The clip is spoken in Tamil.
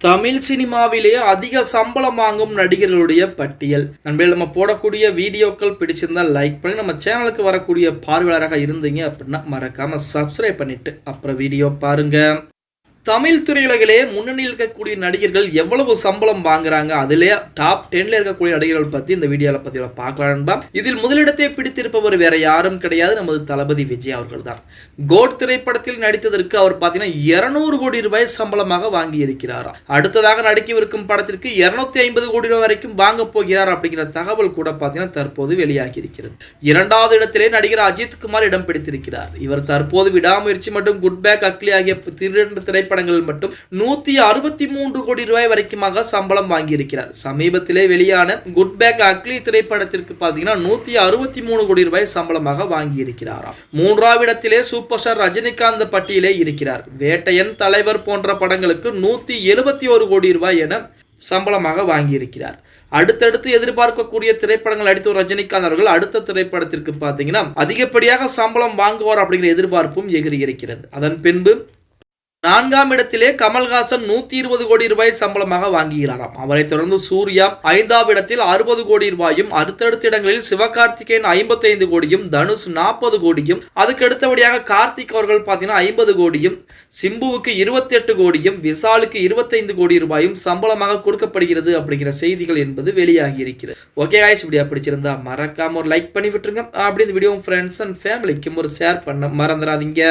தமிழ் சினிமாவிலேயே அதிக சம்பளம் வாங்கும் நடிகர்களுடைய பட்டியல். நண்பர்கள் நம்ம போடக்கூடிய வீடியோக்கள் பிடிச்சிருந்தா லைக் பண்ணி நம்ம சேனலுக்கு வரக்கூடிய பார்வையாளராக இருந்தீங்க அப்படின்னா மறக்காம சப்ஸ்கிரைப் பண்ணிட்டு அப்புறம் வீடியோ பாருங்க. தமிழ் திரையுலகிலே முன்னணியில் இருக்கக்கூடிய நடிகர்கள் எவ்வளவு சம்பளம் வாங்குறாங்க? அதிலே டாப் டென்ல இருக்கக்கூடிய நடிகர்கள் பத்தி இந்த வீடியோல பத்தி பார்க்கலாம் நண்பா. இதில் முதலிடத்தை பிடித்திருப்பவர் வேற யாரும் கிடையாது. நமது தளபதி விஜய் அவர்கள் தான் கோட் திரைப்படத்தில் நடித்ததற்கு அவர் பாத்தீங்கன்னா இருநூறு கோடி ரூபாய் சம்பளமாக வாங்கி இருக்கிறாராம் அடுத்ததாக நடிக்கவிருக்கும் படத்திற்கு இருநூத்தி ஐம்பது கோடி ரூபாய் வரைக்கும் வாங்க போகிறார் அப்படிங்கிற தகவல் கூட பாத்தீங்கன்னா தற்போது வெளியாகி இருக்கிறது இரண்டாவது இடத்திலே நடிகர் அஜித் குமார் இடம் பிடித்திருக்கிறார். இவர் தற்போது விடாமுயற்சி மற்றும் குட் பேக் அக்லி ஆகிய திரைப்பட திரைப்படங்களில் மட்டும் நூத்தி அறுபத்தி மூன்று கோடி ரூபாய் வரைக்குமாக சம்பளம் வாங்கியிருக்கிறார். சமீபத்திலே வெளியான குட் பேக் அக்லி திரைப்படத்திற்கு பார்த்தீங்கன்னா நூத்தி அறுபத்தி மூணு கோடி ரூபாய் சம்பளமாக வாங்கியிருக்கிறாராம். மூன்றாவது இடத்திலே சூப்பர் ஸ்டார் ரஜினிகாந்த் பட்டியலே இருக்கிறார். வேட்டையன் தலைவர் போன்ற படங்களுக்கு நூத்தி எழுபத்தி ஒரு கோடி ரூபாய் என சம்பளமாக வாங்கியிருக்கிறார். அடுத்தடுத்து எதிர்பார்க்கக்கூடிய திரைப்படங்கள் நடித்த ரஜினிகாந்த் அவர்கள் அடுத்த திரைப்படத்திற்கு பார்த்தீங்கன்னா அதிகப்படியாக சம்பளம் வாங்குவார் அப்படிங்கிற எதிர்பார்ப்பும் எகிரி இருக்கிறது அதன் பின்பு நான்காம் இடத்திலே கமல்ஹாசன் நூத்தி இருபது கோடி ரூபாய் சம்பளமாக வாங்குகிறாராம். அவரை தொடர்ந்து சூர்யா ஐந்தாம் இடத்தில் அறுபது கோடி ரூபாயும் அடுத்தடுத்த இடங்களில் சிவகார்த்திகேயன் ஐம்பத்தி ஐந்து கோடியும் தனுஷ் நாற்பது கோடியும் அதுக்கு அடுத்தபடியாக கார்த்திக் அவர்கள் பார்த்தீங்கன்னா ஐம்பது கோடியும் சிம்புவுக்கு இருபத்தி எட்டு கோடியும் விசாலுக்கு இருபத்தைந்து கோடி ரூபாயும் சம்பளமாக கொடுக்கப்படுகிறது அப்படிங்கிற செய்திகள் என்பது வெளியாகி இருக்கிறது ஓகே ஆயிஷ் வீடியோ பிடிச்சிருந்தா மறக்காம ஒரு லைக் பண்ணி விட்டுருங்க. அப்படி இந்த வீடியோ ஃப்ரெண்ட்ஸ் அண்ட் ஃபேமிலிக்கும் ஒரு ஷேர் பண்ண மறந்துடாதீங்க.